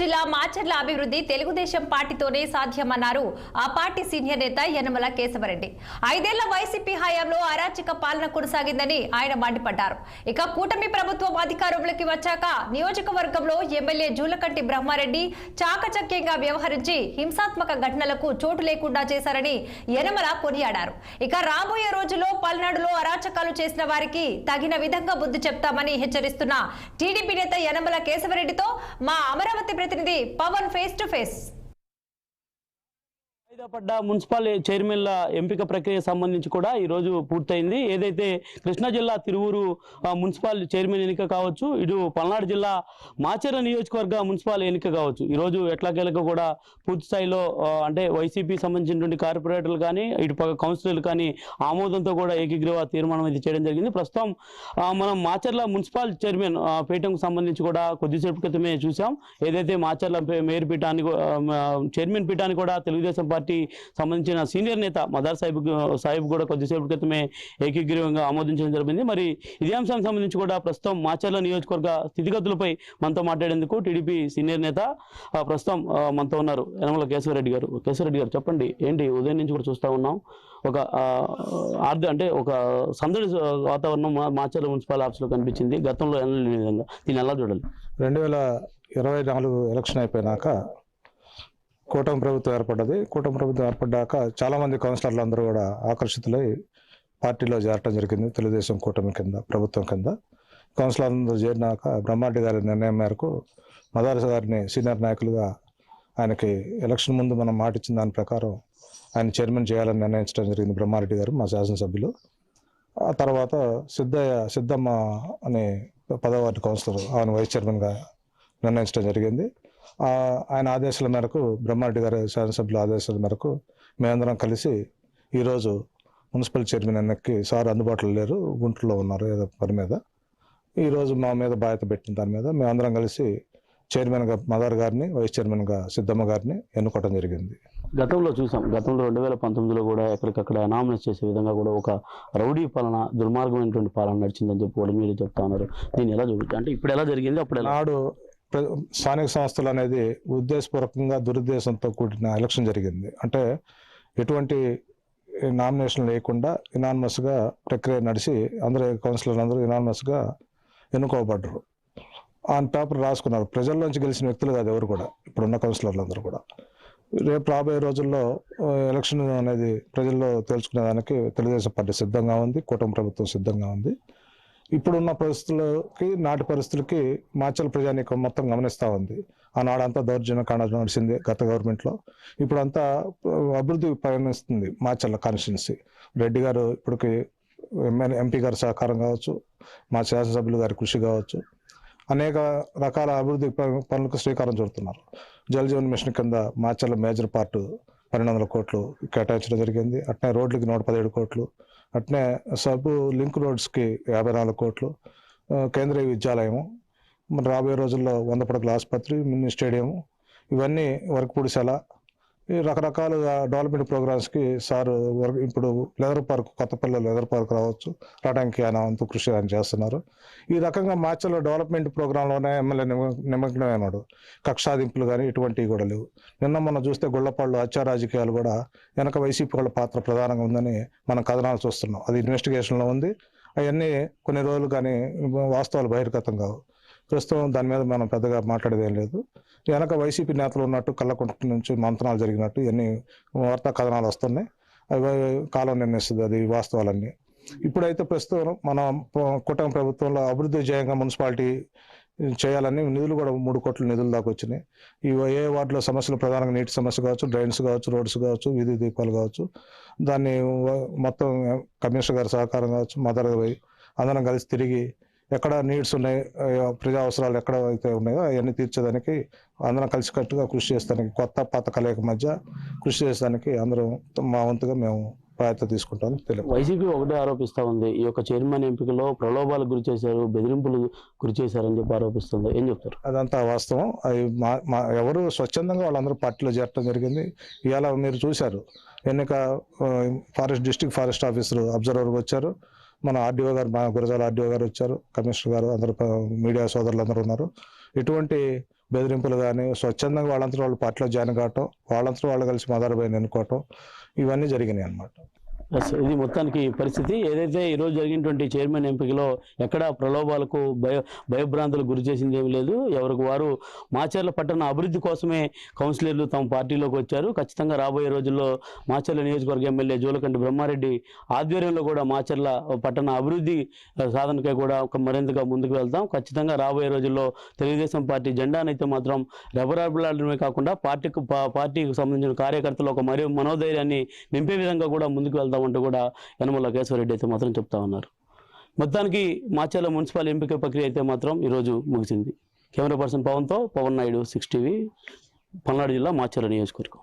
జిల్లా మాచర్ల అభివృద్ధి తెలుగుదేశం పార్టీతోనే సాధ్యమన్నారు. ఆ పార్టీ సీనియర్ నేత యనమల కేశవరెడ్డి. ఐదేళ్ళ వైసీపీ హయాంలో అరాచక పాలన కొనసాగిందని ఆయన మండిపడ్డారు. ఇక కూటమి ప్రభుత్వం అధికారంలోకి వచ్చాక నియోజకవర్గంలో ఎమ్మెల్యే జూలకంటి బ్రహ్మారెడ్డి చాకచక్యంగా వ్యవహరించి హింసాత్మక ఘటనలకు చోటు లేకుండా చేశారని యనమల కొనియాడారు. ఇక రాబోయే రోజుల్లో పల్నాడులో అరాచకాలు చేసిన వారికి తగిన విధంగా బుద్ధి చెప్తామని హెచ్చరిస్తున్న టీడీపీ నేత యనమల కేశవరెడ్డితో మా అమరావతి ప్రతినిధి పవన్ ఫేస్ టు ఫేస్ వాయిదా మున్సిపల్ చైర్మన్ల ఎంపిక ప్రక్రియ సంబంధించి కూడా ఈ రోజు పూర్తయింది. ఏదైతే కృష్ణా జిల్లా తిరువూరు మున్సిపల్ చైర్మన్ ఎన్నిక కావచ్చు ఇటు పల్నాడు జిల్లా మాచేర నియోజకవర్గ మున్సిపల్ ఎన్నిక కావచ్చు. ఈ రోజు కూడా పూర్తి స్థాయిలో అంటే వైసీపీ సంబంధించినటువంటి కార్పొరేటర్లు కానీ ఇటు కౌన్సిలర్లు కానీ ఆమోదంతో కూడా ఏకగ్రీవ తీర్మానం అయితే చేయడం జరిగింది. ప్రస్తుతం మనం మాచర్ల మున్సిపల్ చైర్మన్ పీఠంకు సంబంధించి కూడా కొద్దిసేపు క్రితమే చూసాం ఏదైతే మాచర్ల మేయర్ పీఠాన్ని చైర్మన్ పీఠాన్ని కూడా తెలుగుదేశం పార్టీ సంబంధించిన సీనియర్ నేత మదార్ సాహిబ్ సాహిబ్ కూడా కొద్దిసేపు క్రితమే ఏకీగ్రీవంగా ఆమోదించడం జరిగింది. మరి ఇదే అంశానికి సంబంధించి కూడా ప్రస్తుతం మాచర్ల నియోజకవర్గ స్థితిగతులపై మనతో మాట్లాడేందుకు టీడీపీ సీనియర్ నేత ప్రస్తుతం మనతో ఉన్నారు యనమల కేశవరెడ్డి గారు. కేశవరెడ్డి గారు చెప్పండి ఏంటి ఉదయం నుంచి కూడా చూస్తా ఉన్నాం. ఒక ఆర్థిక ఆర్థ అంటే ఒక సందడి వాతావరణం మాచర్ల మున్సిపల్ ఆఫీస్లో కనిపించింది. గతంలో ఎన్నడూ లేని విధంగా దీన్ని ఎలా చూడాలి? రెండు వేల ఇరవై నాలుగు ఎలక్షన్ అయిపోయినాక కూటమి ప్రభుత్వం ఏర్పడ్డది. కూటమి ప్రభుత్వం ఏర్పడ్డాక చాలామంది కౌన్సిలర్లు అందరూ కూడా ఆకర్షితులై పార్టీలో చేరటం జరిగింది. తెలుగుదేశం కూటమి కింద ప్రభుత్వం కింద. కౌన్సిలర్ అందరూ చేరినాక బ్రహ్మారెడ్డి గారి నిర్ణయం మేరకు మదారస గారిని సీనియర్ నాయకులుగా ఆయనకి ఎలక్షన్ ముందు మనం మాట ఇచ్చిన దాని ప్రకారం ఆయన చైర్మన్ చేయాలని నిర్ణయించడం జరిగింది బ్రహ్మారెడ్డి గారు మా శాసనసభ్యులు. ఆ తర్వాత సిద్ధయ్య సిద్ధమ్మ అనే పదవార్డు కౌన్సిలర్ ఆయన వైస్ చైర్మన్గా నిర్ణయించడం జరిగింది. ఆయన ఆదేశాల మేరకు బ్రహ్మారెడ్డి గారి శాసనసభ్యుల ఆదేశాల మేరకు మేమందరం కలిసి ఈరోజు మున్సిపల్ చైర్మన్ ఎన్నికకి సార్ అందుబాటులో లేరు గుంటూరులో ఉన్నారు ఏదో పని మీద. ఈరోజు మా మీద బాధ్యత పెట్టిన దాని మీద మేమందరం కలిసి చైర్మన్గా మదర్ గారిని వైస్ చైర్మన్గా సిద్ధమ్మ గారిని ఎన్నుకోవడం జరిగింది. గతంలో చూసాం. గతంలో రెండు వేల పంతొమ్మిదిలో కూడా ఎక్కడికక్కడ అనామనస్ చేసే విధంగా కూడా ఒక రౌడీ పాలన దుర్మార్గమైనటువంటి పాలన నడిచిందని చెప్పి కూడా మీరు చెప్తా ఉన్నారు. దీన్ని ఎలా చూపించారు? అంటే ఇప్పుడు ఎలా జరిగింది? అప్పుడు నాడు స్థానిక సంస్థలు అనేది ఉద్దేశపూర్వకంగా దురుద్దేశంతో కూడిన ఎలక్షన్ జరిగింది. అంటే ఎటువంటి నామినేషన్ లేకుండా ఇనానమస్గా ప్రక్రియ నడిచి అందరూ కౌన్సిలర్ అందరూ ఇనానమస్గా ఎన్నుకోబడ్డరు. ఆన్ పేపర్ రాసుకున్నారు. ప్రజల్లోంచి గెలిచిన వ్యక్తులు కాదు ఎవరు కూడా. ఇప్పుడున్న కౌన్సిలర్లు అందరూ కూడా. రేపు రాబోయే రోజుల్లో ఎలక్షన్ అనేది ప్రజల్లో తెలుసుకునేదానికి తెలుగుదేశం పార్టీ సిద్ధంగా ఉంది కుటుంబ ప్రభుత్వం సిద్ధంగా ఉంది. ఇప్పుడున్న పరిస్థితులకి నాటి పరిస్థితులకి మాచల్ ప్రజానీకం మొత్తం గమనిస్తూ ఉంది. ఆనాడంతా దౌర్జన్య కాండ నడిచింది గత గవర్నమెంట్లో. ఇప్పుడంతా అభివృద్ధి పయనిస్తుంది మాచల్ల కాన్స్టిట్యున్సీ. రెడ్డి గారు ఇప్పటికి ఎమ్మెల్యే ఎంపీ గారి సహకారం కావచ్చు మా శాసనసభ్యులు గారి కృషి కావచ్చు అనేక రకాల అభివృద్ధి పనులకు శ్రీకారం చుడుతున్నారు. జల్ జీవన్ మిషన్ కింద మాచర్ల మేజర్ పార్ట్ పన్నెండు వందల కోట్లు కేటాయించడం జరిగింది. అట్నే రోడ్లకి నూట పదిహేడు కోట్లు అట్నే సబ్ లింక్ రోడ్స్కి యాభై నాలుగు కోట్లు కేంద్రీయ విద్యాలయము మన రాబోయే రోజుల్లో వంద పడకల ఆసుపత్రి మినీ స్టేడియం ఇవన్నీ వర్క్ పుడిసెల రకరకాలుగా డెవలప్మెంట్ ప్రోగ్రామ్స్కి సార్ వర్క్ ఇప్పుడు leather park Kothapalli leather park రావచ్చు. రావడానికి ఆయన వంతు కృషి ఆయన చేస్తున్నారు. ఈ రకంగా మార్చిలో డెవలప్మెంట్ ప్రోగ్రాంలోనే ఎమ్మెల్యే నిమ- నిమగ్నమైనాడు. కక్షాదింపులు కానీ ఇటువంటివి కూడా లేవు. నిన్న మనం చూస్తే గుళ్ళపాళ్ళు హత్యా రాజకీయాలు కూడా వెనక వైసీపీ వాళ్ళ పాత్ర ప్రధానంగా ఉందని మనం కథనాలు చూస్తున్నాం. అది ఇన్వెస్టిగేషన్లో ఉంది. అవన్నీ కొన్ని రోజులు కానీ వాస్తవాలు బహిర్గతం కావు. ప్రస్తుతం దాని మీద మనం పెద్దగా మాట్లాడేది లేదు. వెనక వైసీపీ నేతలు ఉన్నట్టు కళ్ళకుంట నుంచి మంతనాలు జరిగినట్టు ఇవన్నీ వార్తా కథనాలు వస్తున్నాయి. అవి కాలం నిర్ణయిస్తుంది అది వాస్తవాలన్నీ. ఇప్పుడైతే ప్రస్తుతం మన ప- కూటమి ప్రభుత్వంలో అభివృద్ధి జయంగా మున్సిపాలిటీ చేయాలని నిధులు కూడా మూడు కోట్ల నిధులు దాకా వచ్చినాయి. ఈ ఏ వార్డులో సమస్యలు ప్రధానంగా నీటి సమస్య కావచ్చు డ్రైన్స్ కావచ్చు రోడ్స్ కావచ్చు వీధి దీపాలు కావచ్చు దాన్ని మొత్తం కమిషనర్ గారి సహకారం కావచ్చు మదర్ అందరం కలిసి తిరిగి ఎక్కడ నీడ్స్ ఉన్నాయి ప్రజా అవసరాలు ఎక్కడ అయితే ఉన్నాయో అవన్నీ తీర్చేదానికి అందరం కలిసికట్టుగా కృషి చేస్తానికి కొత్త పాత కలయిక మధ్య కృషి చేసేదానికి అందరం మా వంతుగా మేము బాధ్యత తీసుకుంటాం తెలియదు వైసీపీ ఒకటే ఆరోపిస్తా ఉంది. ఈ యొక్క చైర్మన్ ఎంపికలో ప్రలోభాలకు గురి చేశారు బెదిరింపులు గురి చేశారని చెప్పి ఆరోపిస్తుంది. ఏం చెప్తారు? అదంతా వాస్తవం. అది మా ఎవరు స్వచ్ఛందంగా వాళ్ళందరూ పార్టీలో చేరటం జరిగింది. ఇవాళ మీరు చూశారు. ఎన్నిక ఫారెస్ట్ డిస్ట్రిక్ట్ ఫారెస్ట్ ఆఫీసర్ అబ్జర్వర్గా వచ్చారు. మన ఆర్డీఓ గారు మా గురజాల ఆర్డీఓ గారు వచ్చారు. కమిషనర్ గారు అందరూ మీడియా సోదరులు అందరూ ఉన్నారు. ఇటువంటి బెదిరింపులు కానీ స్వచ్ఛందంగా వాళ్ళంతా వాళ్ళు పార్టీలో జాయిన్ కావటం వాళ్ళంతా వాళ్ళు కలిసి మదర్బైన్ ఎన్నుకోవటం ఇవన్నీ జరిగినాయి అన్నమాట. ఎస్, ఇది మొత్తానికి పరిస్థితి. ఏదైతే ఈ రోజు జరిగినటువంటి చైర్మన్ ఎంపికలో ఎక్కడా ప్రలోభాలకు భయ భయభ్రాంతులకు గురి చేసింది ఏమీ లేదు. ఎవరికి వారు మాచర్ల పట్టణ అభివృద్ధి కోసమే కౌన్సిలర్లు తమ పార్టీలోకి వచ్చారు. ఖచ్చితంగా రాబోయే రోజుల్లో మాచర్ల నియోజకవర్గ ఎమ్మెల్యే జోలకంటి బ్రహ్మారెడ్డి ఆధ్వర్యంలో కూడా మాచర్ల పట్టణ అభివృద్ధి సాధనకై కూడా ఒక మరింతగా ముందుకు వెళ్తాం. ఖచ్చితంగా రాబోయే రోజుల్లో తెలుగుదేశం పార్టీ జెండానైతే మాత్రం రెబరాబులాడమే కాకుండా పార్టీకి పార్టీకి సంబంధించిన కార్యకర్తలు ఒక మరియు మనోధైర్యాన్ని నింపే విధంగా కూడా ముందుకు వెళ్తాం వెళ్తామంటూ కూడా యనమల కేశవరెడ్డి అయితే మాత్రం చెప్తా ఉన్నారు. మొత్తానికి మాచర్ల మున్సిపల్ ఎంపిక ప్రక్రియ అయితే మాత్రం ఈరోజు ముగిసింది. కెమెరా పర్సన్ పవన్తో పవన్ నాయుడు సిక్స్ టీవీ పల్నాడు జిల్లా మాచర్ల నియోజకవర్గం.